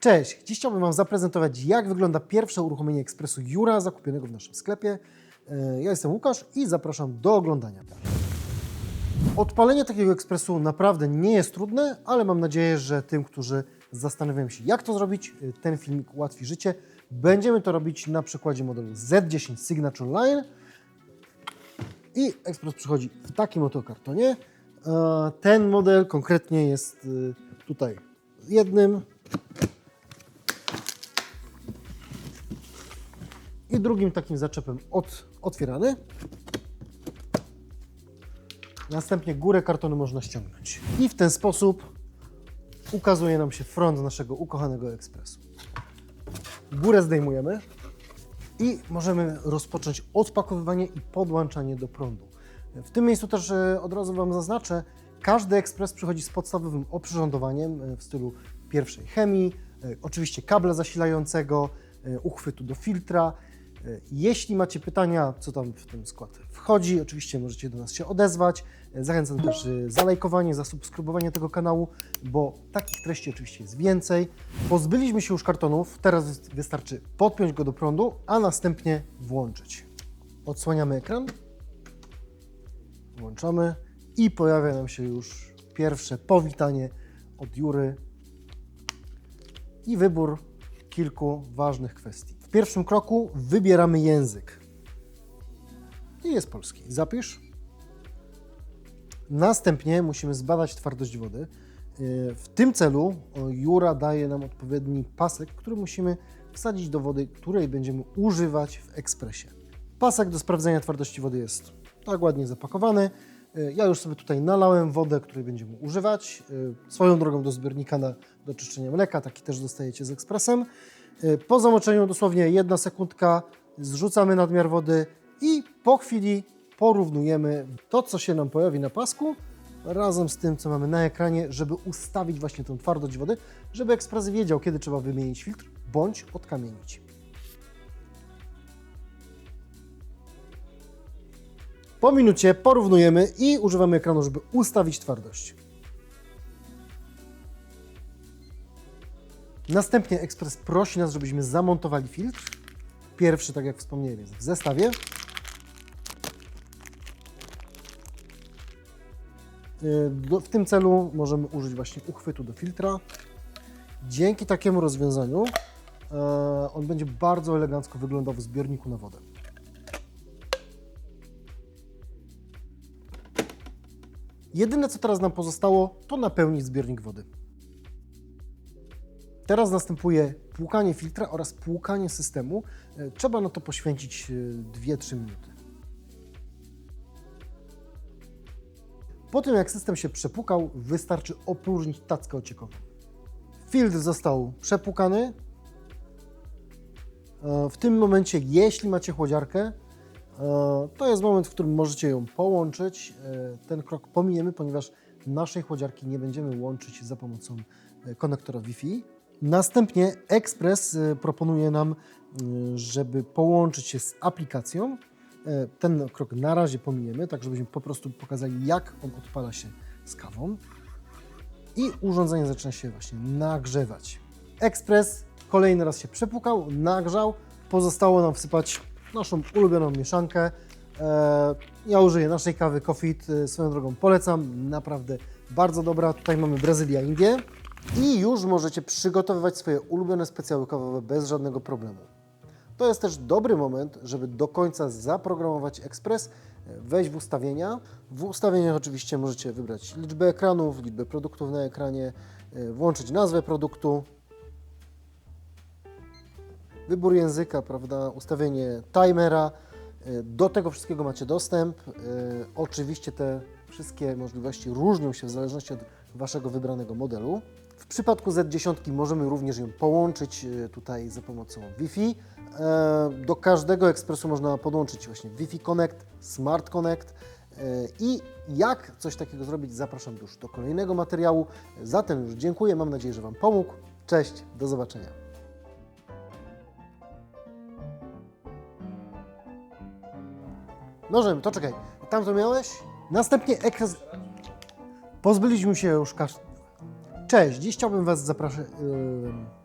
Cześć, dziś chciałbym Wam zaprezentować, jak wygląda pierwsze uruchomienie ekspresu Jura zakupionego w naszym sklepie. E, Ja jestem Łukasz i zapraszam do oglądania. Odpalenie takiego ekspresu naprawdę nie jest trudne, ale mam nadzieję, że tym, którzy zastanawiają się, jak to zrobić, e, ten filmik ułatwi życie. Będziemy to robić na przykładzie modelu Z10 Signature Line. I ekspres przychodzi w takim oto kartonie. E, Ten model konkretnie jest tutaj jednym i drugim takim zaczepem od, otwierany. Następnie górę kartonu można ściągnąć. I w ten sposób ukazuje nam się front naszego ukochanego ekspresu. Górę zdejmujemy i możemy rozpocząć odpakowywanie i podłączanie do prądu. W tym miejscu też e, od razu Wam zaznaczę, każdy ekspres przychodzi z podstawowym oprzyrządowaniem e, w stylu pierwszej chemii, e, oczywiście kabla zasilającego, uchwytu do filtra. E, Jeśli macie pytania, co tam w ten skład wchodzi, oczywiście możecie do nas się odezwać. E, Zachęcam też e, za lajkowanie, za subskrybowanie tego kanału, bo takich treści oczywiście jest więcej. Pozbyliśmy się już kartonów, teraz wystarczy podpiąć go do prądu, a następnie włączyć. Odsłaniamy ekran, włączamy i pojawia nam się już pierwsze powitanie od Jury i wybór kilku ważnych kwestii. W pierwszym kroku wybieramy język. I jest polski. Zapisz. Następnie musimy zbadać twardość wody. Yy, W tym celu Jura daje nam odpowiedni pasek, który musimy wsadzić do wody, której będziemy używać w ekspresie. Pasek do sprawdzenia twardości wody jest tak ładnie zapakowany. Yy, Ja już sobie tutaj nalałem wodę, której będziemy używać. Yy, Swoją drogą do zbiornika na, do czyszczenia mleka, taki też dostajecie z ekspresem. Yy, Po zamoczeniu dosłownie jedna sekundka zrzucamy nadmiar wody i po chwili porównujemy to, co się nam pojawi na pasku, razem z tym, co mamy na ekranie, żeby ustawić właśnie tę twardość wody, żeby ekspres wiedział, kiedy trzeba wymienić filtr bądź odkamienić. Po minucie porównujemy i używamy ekranu, żeby ustawić twardość. Następnie ekspres prosi nas, żebyśmy zamontowali filtr. Pierwszy, tak jak wspomniałem, jest w zestawie. Y, W tym celu możemy użyć właśnie uchwytu do filtra. Dzięki takiemu rozwiązaniu e, on będzie bardzo elegancko wyglądał w zbiorniku na wodę. Jedyne co teraz nam pozostało to napełnić zbiornik wody. Teraz następuje płukanie filtra oraz płukanie systemu. E, Trzeba na to poświęcić e, 2-3 minuty. Po tym jak system się przepłukał, wystarczy opróżnić tackę ociekową. Filtr został przepłukany. E, W tym momencie, jeśli macie chłodziarkę, e, to jest moment, w którym możecie ją połączyć. E, Ten krok pominiemy, ponieważ naszej chłodziarki nie będziemy łączyć za pomocą e, konektora Wi-Fi. Następnie Express e, proponuje nam, e, żeby połączyć się z aplikacją. E, Ten krok na razie pominiemy, tak żebyśmy po prostu pokazali, jak on odpala się z kawą. I urządzenie zaczyna się właśnie nagrzewać. Ekspres kolejny raz się przepukał, nagrzał. Pozostało nam wsypać naszą ulubioną mieszankę. E, Ja użyję naszej kawy Kofit. E, Swoją drogą polecam, naprawdę bardzo dobra. Tutaj mamy Brazylia, Indie. I już możecie przygotowywać swoje ulubione specjały kawowe bez żadnego problemu. To jest też dobry moment, żeby do końca zaprogramować ekspres, wejść w ustawienia. W ustawieniach oczywiście możecie wybrać liczbę ekranów, liczbę produktów na ekranie, e, włączyć nazwę produktu, wybór języka, prawda, ustawienie timera. E, Do tego wszystkiego macie dostęp. E, Oczywiście te wszystkie możliwości różnią się w zależności od Waszego wybranego modelu. W przypadku Z10 możemy również ją połączyć e, tutaj za pomocą Wi-Fi. E, Do każdego ekspresu można podłączyć właśnie Wi-Fi Connect, Smart Connect. E, I jak coś takiego zrobić, zapraszam już do kolejnego materiału. Zatem już dziękuję, mam nadzieję, że Wam pomógł. Cześć, do zobaczenia. Nożem, to czekaj. Tam to miałeś? Następnie ekran. Pozbyliśmy się już kasz... Cześć, dziś chciałbym Was zapraszać. Yy...